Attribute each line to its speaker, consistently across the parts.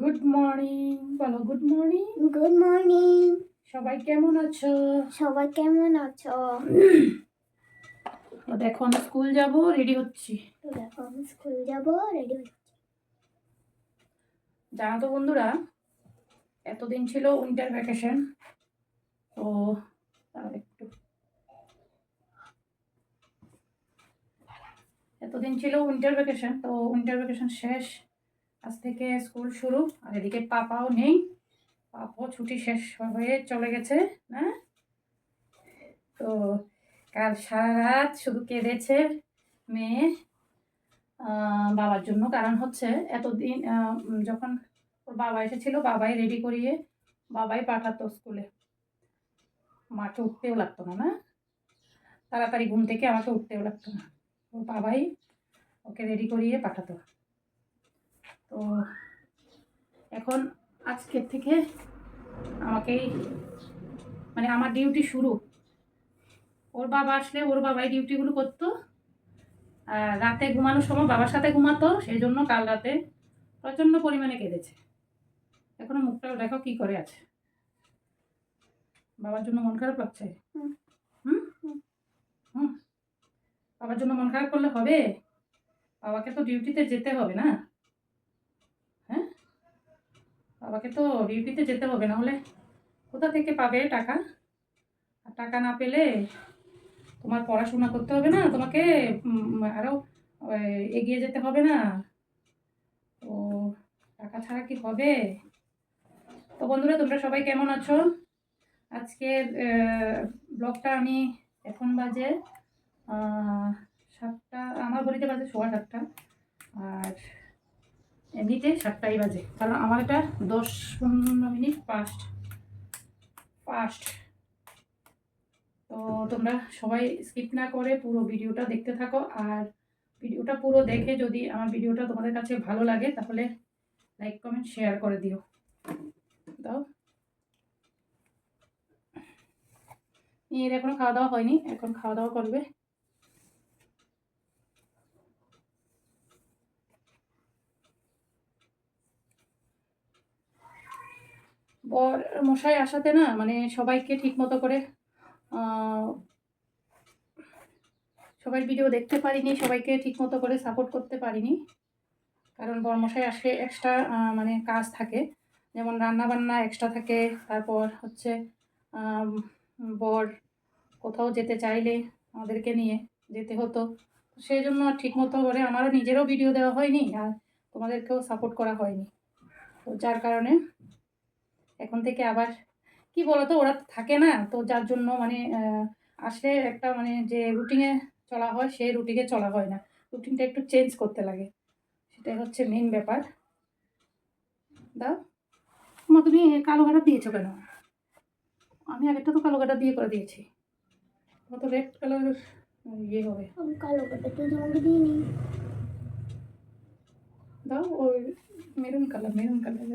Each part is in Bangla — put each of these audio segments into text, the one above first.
Speaker 1: গুড মর্নিং বলো গুড মর্নিং
Speaker 2: গুড মর্নিং
Speaker 1: সবাই কেমন আছো?
Speaker 2: সবাই কেমন আছো?
Speaker 1: তো দেখো আমি স্কুল যাব রেডি হচ্ছি।
Speaker 2: তো দেখো আমি স্কুল যাব রেডি হচ্ছি।
Speaker 1: জানো তো বন্ধুরা এতদিন ছিল উইন্টার ভ্যাকেশন তো একটু এতদিন ছিল উইন্টার ভ্যাকেশন তো উইন্টার ভ্যাকেশন শেষ। আজ থেকে স্কুল শুরু, আর এদিকে পাপাও নেই। পাপাও ছুটি শেষ হয়ে চলে গেছে, না? তো কাল সারা রাত শুধু কেঁদেছে মেয়ে। বাবার জন্য কারণ হচ্ছে এতদিন যখন ওর বাবা এসেছিল, বাবাই রেডি করিয়ে বাবাই পাঠাতো স্কুলে। মাকে উঠতেও লাগতো না না? তাড়াতাড়ি ঘুম থেকে আমাকে উঠতেও লাগতো না। ওর বাবাই ওকে রেডি করিয়ে পাঠাতো। তো এখন আজকের থেকে আমাকেই মানে আমার ডিউটি শুরু। ওর বাবা আসলে ওর বাবাই ডিউটিগুলো করতো। আর রাতে ঘুমানোর সময় বাবার সাথে ঘুমাতো সেই জন্য কাল রাতে প্রচণ্ড পরিমাণে কেঁদেছে। এখনও মুখটাও দেখো কি করে আছে। বাবার জন্য মন খারাপ লাগছে?
Speaker 2: হুম।
Speaker 1: বাবার জন্য মন খারাপ করলে হবে? বাবাকে তো ডিউটিতে যেতে হবে না? বাবাকে তো ডিউটিতে যেতে হবে না হলে কোথা থেকে পাবে টাকা? আর টাকা না পেলে তোমার পড়াশোনা করতে হবে না, তোমাকে আরও এগিয়ে যেতে হবে না। তো টাকা ছাড়া কি হবে? তো বন্ধুরা, তোমরা সবাই কেমন আছো? আজকের ব্লগটা আমি এখন বাজে সাতটা, আমার ঘড়িতে বাজে সোয়া সাতটা। আর এমনিতে সাতটাই বাজে। কারণ আমার এটা দশ পনেরো মিনিট ফাস্ট ফাস্ট তো তোমরা সবাই স্কিপ না করে পুরো ভিডিওটা দেখতে থাকো। আর ভিডিওটা পুরো দেখে যদি আমার ভিডিওটা তোমাদের কাছে ভালো লাগে, তাহলে লাইক কমেন্ট শেয়ার করে দিও। দাও। মেয়ের এখনও খাওয়া দাওয়া হয়নি, এখন খাওয়া দাওয়া করবে। বর মশাই আসাতে না মানে সবাইকে ঠিক মতো করে সবাই ভিডিও দেখতে পারিনি, সবাইকে ঠিক মতো করে সাপোর্ট করতে পারিনি। কারণ বরমশাই আসলে এক্সট্রা মানে কাজ থাকে। যেমন রান্না বান্না এক্সট্রা থাকে, তারপর হচ্ছে বর কোথাও যেতে চাইলে আমাদেরকে নিয়ে যেতে হতো। সেই জন্য ঠিক মতো করে আমারও নিজেরও ভিডিও দেওয়া হয়নি আর তোমাদেরকেও সাপোর্ট করা হয়নি। তো যার কারণে এখন থেকে আবার কি বলতো ওরা তো থাকে না তো যার জন্য মানে আসলে একটা মানে যে রুটিনে চলা হয় সেই রুটিনে চলা হয় না। রুটিনটা একটু চেঞ্জ করতে লাগে। সেটাই হচ্ছে মেন ব্যাপার। দাও। মা তুমি কালো কাটা দিয়েছ কেন? আমি আগেরটা তো কালো কাটা দিয়ে করে দিয়েছি। আমার তো রেড কালার ইয়ে হবে।
Speaker 2: আমি কালো কাটা তো তোমাকে দিইনি।
Speaker 1: দাও ওই মেরুন কালার মেরুন কালার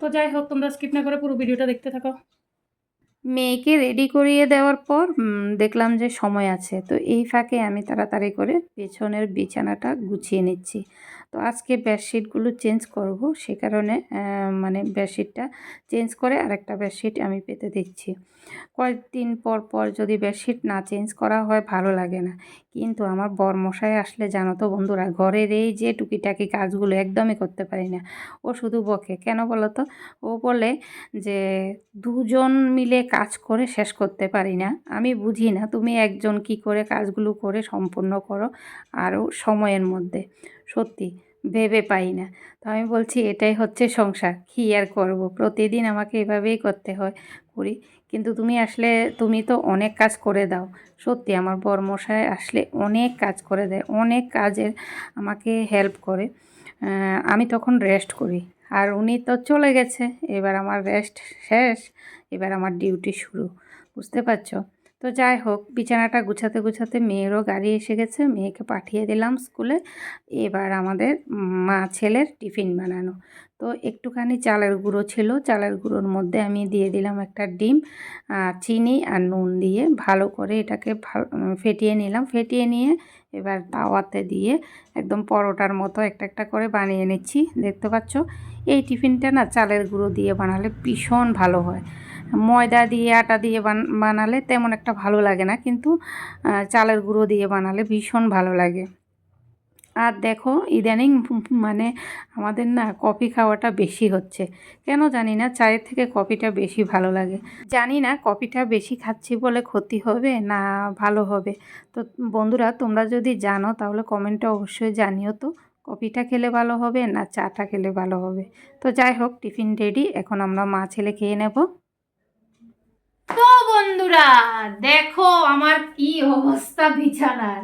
Speaker 1: তো যাই হোক, তোমরা স্কিপ না করে পুরো ভিডিওটা দেখতে থাকো।
Speaker 3: মেয়েকে রেডি করিয়ে দেওয়ার পর দেখলাম যে সময় আছে। তো এই ফাঁকে আমি তাড়াতাড়ি করে পেছনের বিছানাটা গুছিয়ে নিচ্ছি। তো আজকে বেডশিটগুলো চেঞ্জ করব। সে কারণে মানে বেডশিটটা চেঞ্জ করে আরেকটা বেডশিট আমি পেতে দিচ্ছি। কয়েকদিন পর পর যদি বেডশিট না চেঞ্জ করা হয়, ভালো লাগে না। কিন্তু আমার বরমশাই আসলে জানো তো বন্ধুরা, ঘরের এই যে টুকিটাকি কাজগুলো একদমই করতে পারি না। ও শুধু বকে। কেন বলো তো? ও বলে যে, দুজন মিলে কাজ করে শেষ করতে পারি না। আমি বুঝি না তুমি একজন কি করে কাজগুলো করে সম্পূর্ণ করো, আরও সময়ের মধ্যে। সত্যি, ভেবে পাই না। তো আমি বলছি, এটাই হচ্ছে সংসার, কী আর করব? প্রতিদিন আমাকে এভাবেই করতে হয় করি কিন্তু তুমি আসলে, তুমি তো অনেক কাজ করে দাও। সত্যি, আমার বরমশাই আসলে অনেক কাজ করে দেয়, অনেক কাজের আমাকে হেল্প করে। আমি তখন রেস্ট করি। আর উনি তো চলে গেছে, এবার আমার রেস্ট শেষ, এবার আমার ডিউটি শুরু। বুঝতে পারছ? তো যাই হোক, বিছানাটা গুছাতে গুছাতে মেয়েরও গাড়ি এসে গেছে। মেয়েকে পাঠিয়ে দিলাম স্কুলে। এবার আমাদের মা ছেলের টিফিন বানানো। তো একটুখানি চালের গুঁড়ো ছিল। চালের গুঁড়োর মধ্যে আমি দিয়ে দিলাম একটা ডিম, আর চিনি আর নুন দিয়ে ভালো করে এটাকে ফেটিয়ে নিলাম। ফেটিয়ে নিয়ে এবার তাওয়াতে দিয়ে একদম পরোটার মতো একটা একটা করে বানিয়ে নিচ্ছি। দেখতে পাচ্ছ? এই টিফিনটা না চালের গুঁড়ো দিয়ে বানালে ভীষণ ভালো হয়। ময়দা দিয়ে, আটা দিয়ে বান- বানালে তেমন একটা ভালো লাগে না। কিন্তু চালের গুঁড়ো দিয়ে বানালে ভীষণ ভালো লাগে। আর দেখো, ইদানিং মানে আমাদের না কফি খাওয়াটা বেশি হচ্ছে। কেন জানি না, চায়ের থেকে কফিটা বেশি ভালো লাগে। জানি না কফিটা বেশি খাচ্ছি বলে ক্ষতি হবে না ভালো হবে। তো বন্ধুরা, তোমরা যদি জানো, তাহলে কমেন্টে অবশ্যই জানিও তো, কফিটা খেলে ভালো হবে না চাটা খেলে ভালো হবে। তো যাই হোক, টিফিন রেডি, এখন আমরা মা ছেলে খেয়ে নেব।
Speaker 1: বন্ধুরা, দেখো আমার কি অবস্থা বিছানার।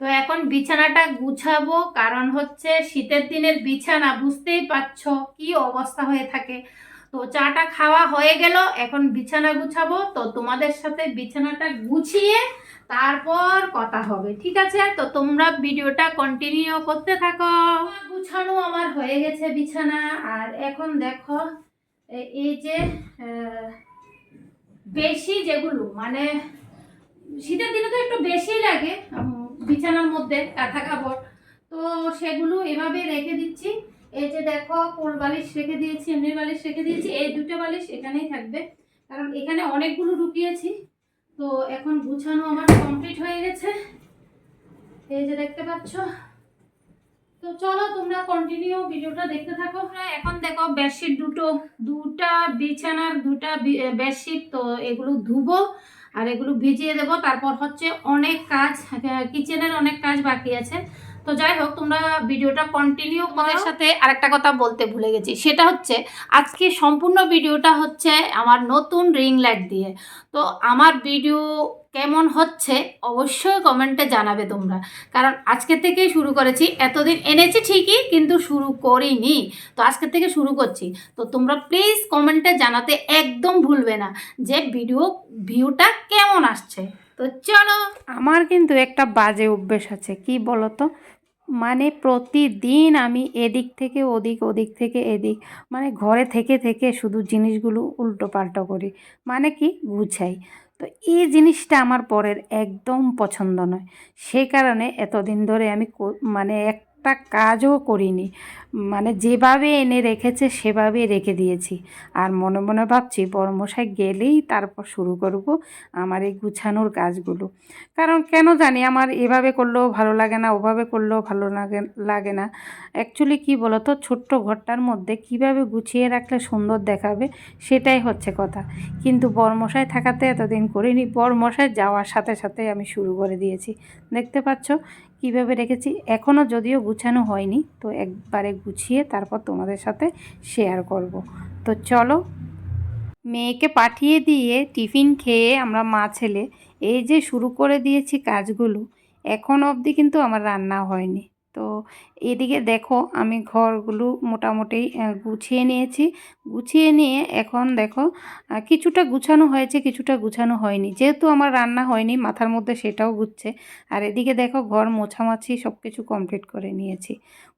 Speaker 1: তো এখন বিছানাটা গুছাবো, কারণ হচ্ছে শীতের দিনের বিছানা, বুঝতেই পারছ কি অবস্থা হয়ে থাকে। তো চাটা খাওয়া হয়ে গেল, এখন বিছানা গুছাবো। তো তোমাদের সাথে বিছানাটা গুছিয়ে তারপর কথা হবে, ঠিক আছে? তো তোমরা ভিডিওটা কন্টিনিউ করতে থাকো। গুছানো আমার হয়ে গেছে বিছানা, আর এখন দেখো এই যে বেশি যেগুলো মানে শীতের দিনে তো একটু বেশি লাগে বিছানার মধ্যে কাঁথা কাপড়। তো সেগুলো এভাবে রেখে দিচ্ছি। এই যে দেখো, কোল বালিশ রেখে দিয়েছি এমনি বালিশ রেখে দিয়েছি, এই দুটো বালিশ এখানেই থাকবে। কারণ এখানে অনেকগুলো ঢুকিয়েছি। তো এখন গুছানো আমার কমপ্লিট হয়ে গেছে। এই যে দেখতে পাচ্ছ তো চলো তোমরা কন্টিনিউ ভিডিওটা দেখতে থাকো। হ্যাঁ এখন দেখো বেডশিট দুটো দুটা বিছানার দুটা বেডশিট তো এগুলো ধুবো আর এগুলো ভিজিয়ে দেবো। তারপর হচ্ছে অনেক কাজ কিচেনের অনেক কাজ বাকি আছে। তো যাই হোক তোমরা ভিডিওটা কন্টিনিউ করার সাথে আরেকটা কথা বলতে ভুলে গেছি। সেটা হচ্ছে আজকে সম্পূর্ণ ভিডিওটা হচ্ছে আমার নতুন রিং লাইট দিয়ে। তো আমার ভিডিও কেমন হচ্ছে অবশ্যই কমেন্টে জানাবে তোমরা। কারণ আজকে থেকেই শুরু করেছি, এতদিন এনেছি ঠিকই কিন্তু শুরু করিনি। তো আজকে থেকে শুরু করছি। তো তোমরা প্লিজ কমেন্টে জানাতে একদম ভুলবে না যে ভিডিও ভিউটা কেমন আসছে। তো চলো।
Speaker 3: আমার কিন্তু একটা বাজে অভ্যেস আছে, কি তো মানে প্রতিদিন আমি এদিক থেকে ওদিক ওদিক থেকে এদিক মানে ঘরে থেকে থেকে শুধু জিনিসগুলো উল্টো পাল্টো করি। মানে কি? গুছাই। তো এই জিনিসটা আমার পরের একদম পছন্দ নয়। সেই কারণে এতদিন ধরে আমি মানে মানে একটা কাজও করিনি। মানে যেভাবে এনে রেখেছে সেভাবে রেখে দিয়েছি। আর মনে মনে ভাবছি, বড়মশাই গেলেই তারপর শুরু করব আমার এই গুছানোর কাজগুলো। কারণ কেন জানি আমার এভাবে করলেও ভালো লাগে না, ওভাবে করলেও ভালো লাগে লাগে না। অ্যাকচুয়ালি কী বলো তো ছোট্ট ঘরটার মধ্যে কীভাবে গুছিয়ে রাখলে সুন্দর দেখাবে সেটাই হচ্ছে কথা। কিন্তু বরমশাই থাকাতে এতদিন করিনি বরমশাই যাওয়ার সাথে সাথে আমি শুরু করে দিয়েছি। দেখতে পাচ্ছ কীভাবে রেখেছি? এখনও যদিও গুছানো হয়নি, তো একবারে গুছিয়ে তারপর তোমাদের সাথে শেয়ার করব। তো চলো, মেয়েকে পাঠিয়ে দিয়ে টিফিন খেয়ে আমরা মা ছেলে, এই যে শুরু করে দিয়েছি কাজগুলো, এখন অবধি কিন্তু আমার রান্না হয়নি। তো এদিকে দেখো আমি ঘরগুলো মোটামুটি গুছিয়ে নিয়েছি। গুছিয়ে নিয়ে এখন দেখো কিছুটা গুছানো হয়েছে, কিছুটা গুছানো হয়নি। যেহেতু আমার রান্না হয়নি, মাথার মধ্যে সেটাও গুছছে আর এদিকে দেখো ঘর মোছামাছি সব কিছু কমপ্লিট করে নিয়েছি।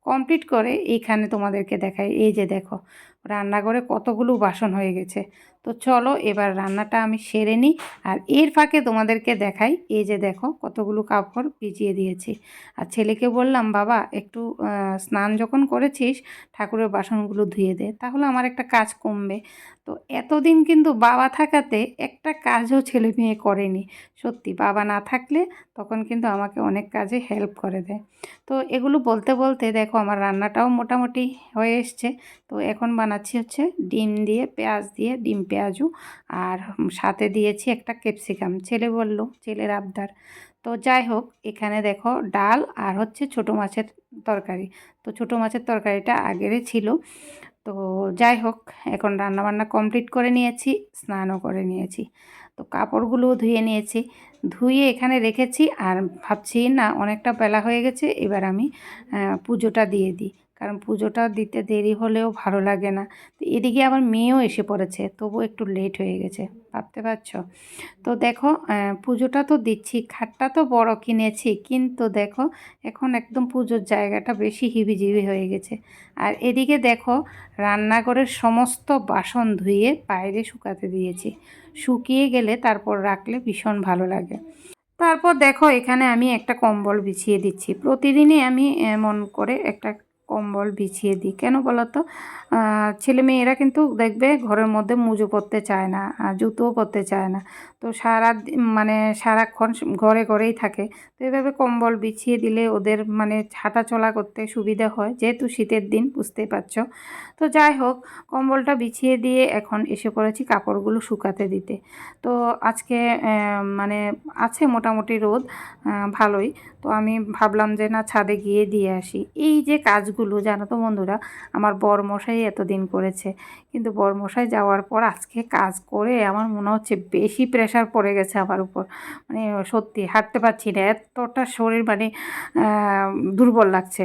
Speaker 3: কমপ্লিট করে এইখানে তোমাদেরকে দেখাই। এই যে দেখো, রান্নাঘরে কতগুলো বাসন হয়ে গেছে। তো চলো এবার রান্নাটা আমি সেরে নিই আর এর ফাঁকে তোমাদেরকে দেখাই। এই যে দেখো, কতগুলো কাপড় ভিজিয়ে দিয়েছি। আর ছেলেকে বললাম, বাবা, একটু স্নান যখন করেছিস, ঠাকুরের বাসনগুলো ধুয়ে দে, তাহলে আমার একটা কাজ কমবে। তো এতদিন কিন্তু বাবা থাকাতে একটা কাজও ছেলে মেয়ে করেনি। সত্যি, বাবা না থাকলে তখন কিন্তু আমাকে অনেক কাজে হেল্প করে দেয়। তো এগুলো বলতে বলতে দেখো আমার রান্নাটাও মোটামুটি হয়ে এসছে। তো এখন বানাচ্ছি হচ্ছে ডিম দিয়ে, পেঁয়াজ দিয়ে ডিম পেঁয়াজু আর সাথে দিয়েছি একটা ক্যাপসিকাম। ছেলে বলল, ছেলের আবদার। তো যাই হোক, এখানে দেখো ডাল আর হচ্ছে ছোটো মাছের তরকারি। তো ছোটো মাছের তরকারিটা আগেরে ছিল। তো যাই হোক, এখন রান্নাবান্না কমপ্লিট করে নিয়েছি, স্নানও করে নিয়েছি। তো কাপড়গুলোও ধুয়ে নিয়েছি। ধুয়ে এখানে রেখেছি আর ভাবছি না অনেকটা বেলা হয়ে গেছে, এবার আমি পুজোটা দিয়ে দিই।
Speaker 1: কারণ পুজোটা দিতে দেরি হলেও ভালো লাগে না। তো এদিকে আবার মেয়েও এসে পড়েছে তবু একটু লেট হয়ে গেছে, ভাবতে পারছ? তো দেখো পুজোটা তো দিচ্ছি, খাটটা তো বড় কিনেছি, কিন্তু দেখো, এখন একদম পুজোর জায়গাটা বেশি হিবিজিবি হয়ে গেছে। আর এদিকে দেখো, রান্নাঘরের সমস্ত বাসন ধুয়ে বাইরে শুকাতে দিয়েছি। শুকিয়ে গেলে তারপর রাখলে ভীষণ ভালো লাগে। তারপর দেখো, এখানে আমি একটা কম্বল বিছিয়ে দিচ্ছি। প্রতিদিনই আমি এমন করে একটা কম্বল বিছিয়ে দিই। কেন বলো তো ছেলে মেয়েরা কিন্তু দেখবে ঘরের মধ্যে মুজো পরতে চায় না জুতোও পরতে চায় না। তো সারা মানে সারাক্ষণ ঘরে ঘরেই থাকে। তো এভাবে কম্বল বিছিয়ে দিলে ওদের মানে হাঁটা চলা করতে সুবিধা হয়, যেহেতু শীতের দিন, বুঝতেই পারছ? তো যাই হোক, কম্বলটা বিছিয়ে দিয়ে এখন এসে পড়েছি কাপড়গুলো শুকাতে দিতে। তো আজকে মানে আছে মোটামুটি রোদ ভালোই। তো আমি ভাবলাম যে না, ছাদে গিয়ে দিয়ে আসি। এই যে কাজগুলো জানো তো বন্ধুরা? আমার বরমশাই এতদিন করেছে। কিন্তু বরমশাই যাওয়ার পর আজকে কাজ করে আমার মনে হচ্ছে বেশি প্রেশার পড়ে গেছে আমার উপর। মানে সত্যি হাঁটতে পারছি না, এতটা শরীর মানে দুর্বল লাগছে।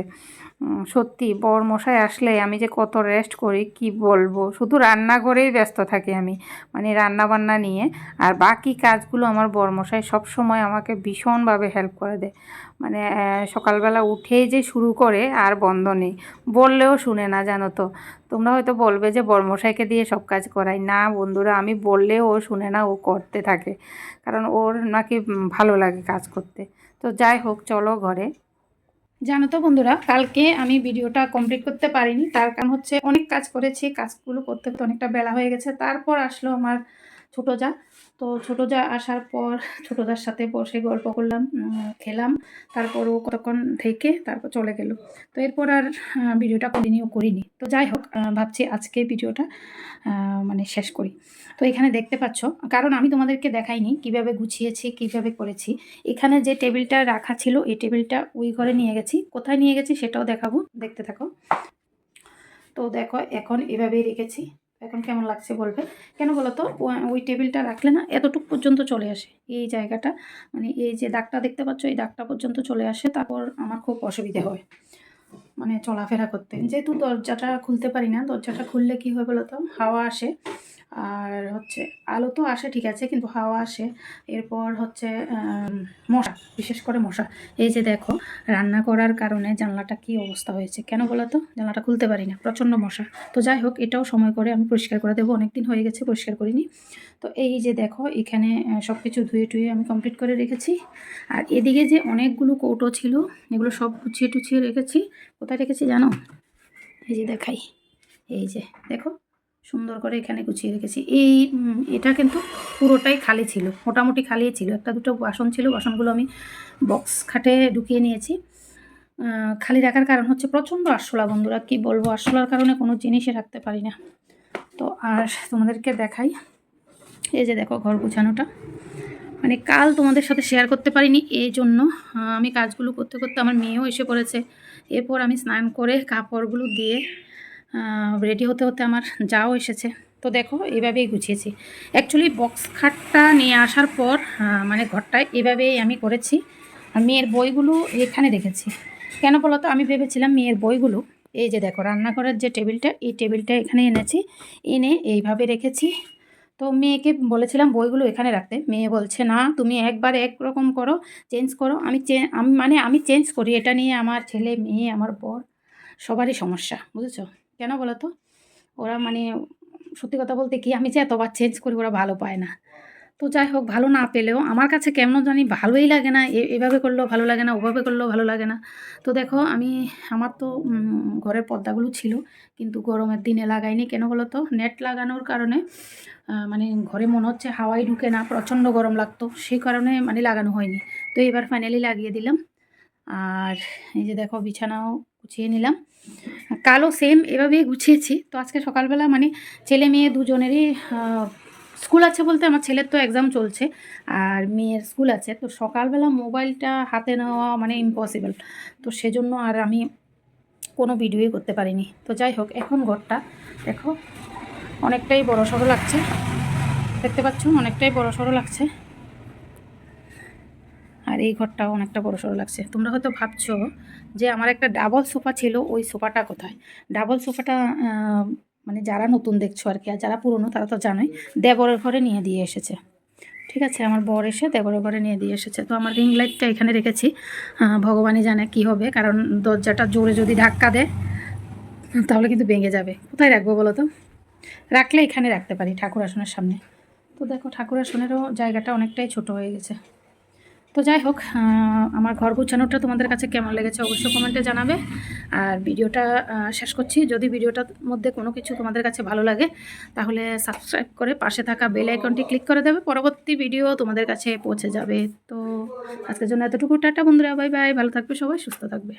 Speaker 1: সত্যি বর মশাই আসলে আমি যে কত রেস্ট করি, কি বলব? শুধু রান্নাঘরেই ব্যস্ত থাকি আমি মানে রান্না বান্না নিয়ে। আর বাকি কাজগুলো আমার বর মশাই সব সময় আমাকে ভীষণভাবে হেল্প করে দেয়। মানে সকালবেলা উঠেই যে শুরু করে, আর বন্ধ নেই। বললেও শুনে না, জানো তো? তোমরা হয়তো বলবে যে, বর্মশাইকে দিয়ে সব কাজ করাই। না বন্ধুরা, আমি বললেও ও শুনে না, ও করতে থাকে। কারণ ওর নাকি ভালো লাগে কাজ করতে। তো যাই হোক, চলো ঘরে। জানো তো বন্ধুরা, কালকে আমি ভিডিওটা কমপ্লিট করতে পারিনি। তার কারণ হচ্ছে অনেক কাজ করেছি, কাজগুলো করতে অনেকটা বেলা হয়ে গেছে। তারপর আসলো আমার ছোটো যা। তো ছোটো যা আসার পর ছোটো যার সাথে বসে গল্প করলাম খেলাম। তারপর ও কতক্ষণ থেকে তারপর চলে গেল। তো এরপর আর ভিডিওটা কন্টিনিউ করিনি। তো যাই হোক ভাবছি আজকে ভিডিওটা মানে শেষ করি। তো এখানে দেখতে পাচ্ছ, কারণ আমি তোমাদেরকে দেখাইনি কীভাবে গুছিয়েছি, কীভাবে করেছি। এখানে যে টেবিলটা রাখা ছিল, এই টেবিলটা ওই ঘরে নিয়ে গেছি। কোথায় নিয়ে গেছি সেটাও দেখাবো, দেখতে থাকো। তো দেখো, এখন এভাবেই রেখেছি। এখন কেমন লাগছে বলবে? কেন বলো তো ওই টেবিলটা রাখলে না এতটুকু পর্যন্ত চলে আসে। এই জায়গাটা মানে এই যে দাগটা দেখতে পাচ্ছ, এই দাগটা পর্যন্ত চলে আসে, তারপর আমার খুব অসুবিধে হয়। মানে চলাফেরা করতে। যেহেতু দরজাটা খুলতে পারি না, দরজাটা খুললে কি হয় বলো তো হাওয়া আসে। আর হচ্ছে আলো তো আসে, ঠিক আছে, কিন্তু হাওয়া আসে। এরপর হচ্ছে মশা, বিশেষ করে মশা। এই যে দেখো, রান্না করার কারণে জানলাটা কি অবস্থা হয়েছে? কেন বলো তো? জানলাটা খুলতে পারি না, প্রচণ্ড মশা। তো যাই হোক, এটাও সময় করে আমি পরিষ্কার করে দেবো। অনেক দিন হয়ে গেছে, পরিষ্কার করিনি। তো এই যে দেখো, এখানে সব কিছু ধুয়ে টুয়ে আমি কমপ্লিট করে রেখেছি। আর এদিকে যে অনেকগুলো কৌটো ছিল, এগুলো সব গুছিয়ে টুছিয়ে রেখেছি। কোথায় রেখেছি জানো? এই যে দেখাই। এই যে, দেখো সুন্দর করে এখানে গুছিয়ে রেখেছি। এই এটা কিন্তু পুরোটাই খালি ছিল, মোটামুটি খালি ছিল। একটা দুটো বাসন ছিল, বাসনগুলো আমি বক্স খাটে ঢুকিয়ে নিয়েছি। খালি রাখার কারণ হচ্ছে প্রচণ্ড আরশোলা বন্ধুরা, কি বলব? আরশোলার কারণে কোনো জিনিসই রাখতে পারি না। তো আর তোমাদেরকে দেখাই, এই যে দেখো ঘর গুছানোটা। মানে কাল তোমাদের সাথে শেয়ার করতে পারিনি, এই জন্য আমি কাজগুলো করতে করতে আমার মেয়েও এসে পড়েছে। এরপর আমি স্নান করে কাপড়গুলো দিয়ে রেডি হতে হতে আমার যাও এসেছে। তো দেখো, এভাবেই গুছিয়েছি। অ্যাকচুয়ালি বক্স খাটটা নিয়ে আসার পর মানে ঘরটায় এভাবেই আমি করেছি। আর মেয়ের বইগুলো এখানে রেখেছি। কেন বলো তো? আমি ভেবেছিলাম মেয়ের বইগুলো, এই যে দেখো, রান্নাঘরের যে টেবিলটা, এই টেবিলটা এখানে এনেছি। এনে এইভাবে রেখেছি। তো মেয়েকে বলেছিলাম বইগুলো এখানে রাখতে। মেয়ে বলছে, না, তুমি একবার এক রকম করো চেঞ্জ করো। আমি আমি মানে আমি চেঞ্জ করি। এটা নিয়ে আমার ছেলে, মেয়ে, আমার বর, সবারই সমস্যা, বুঝেছ? কেন বলো তো ওরা মানে সত্যি কথা বলতে কি, আমি যে এতবার চেঞ্জ করি ওরা ভালো পায় না। তো যাই হোক, ভালো না পেলেও আমার কাছে কেমন জানি ভালোই লাগে না এভাবে করলেও ভালো লাগে না, ওভাবে করলেও ভালো লাগে না। তো দেখো, আমি, আমার তো ঘরের পর্দাগুলো ছিল, কিন্তু গরমের দিনে লাগাইনি। কেন বলো তো নেট লাগানোর কারণে মানে ঘরে মনে হচ্ছে হাওয়াই ঢুকে না, প্রচণ্ড গরম লাগতো। সেই কারণে মানে লাগানো হয়নি। তো এবার ফাইনালি লাগিয়ে দিলাম। আর এই যে দেখো, বিছানাও গুছিয়ে নিলাম। কালো সেম এভাবেই গুছিয়েছি। তো আজকে সকালবেলা মানে ছেলে মেয়ে দুজনেরই স্কুল আছে বলতে আমার ছেলের তো এক্সাম চলছে আর মেয়ের স্কুল আছে। তো সকালবেলা মোবাইলটা হাতে নেওয়া মানে ইম্পসিবল তো সেজন্য আর আমি কোনো ভিডিওই করতে পারিনি। তো যাই হোক, এখন ঘরটা দেখো, অনেকটাই বড় সড়ো লাগছে। দেখতে পাচ্ছ, অনেকটাই বড় সড়ো লাগছে। আর এই ঘরটাও অনেকটা বড় সড়ো লাগছে। তোমরা হয়তো ভাবছ যে আমার একটা ডাবল সোফা ছিল, ওই সোফাটা কোথায়? ডাবল সোফাটা মানে যারা নতুন দেখছ আর কি আর যারা পুরনো, তারা তো জানোই, দেবরের ঘরে নিয়ে দিয়ে এসেছে। ঠিক আছে, আমার বর এসে দেবরের ঘরে নিয়ে দিয়ে এসেছে। তো আমার রিং লাইটটা এখানে রেখেছি। ভগবানই জানে কি হবে, কারণ দরজাটা জোরে যদি ধাক্কা দেয়, তাহলে কিন্তু ভেঙে যাবে। কোথায় রাখব বলো তো? রাখলে এখানে রাখতে পারি ঠাকুর আসনের সামনে। তো দেখো, ঠাকুর আসনেরও জায়গাটা অনেকটাই ছোট হয়ে গেছে। তো যাই হোক আমার ঘর গুছানোটা তোমাদের কাছে কেমন লেগেছে অবশ্যই কমেন্টে জানাবে। আর ভিডিওটা শেষ করছি। যদি ভিডিওটার মধ্যে কোনো কিছু তোমাদের কাছে ভালো লাগে, তাহলে সাবস্ক্রাইব করে পাশে থাকা বেল আইকনটি ক্লিক করে দেবে। পরবর্তী ভিডিও তোমাদের কাছে পৌঁছে যাবে। তো আজকের জন্য এতটুকু। টাটা বন্ধুরা বাই বাই ভালো থাকবে সবাই, সুস্থ থাকবে।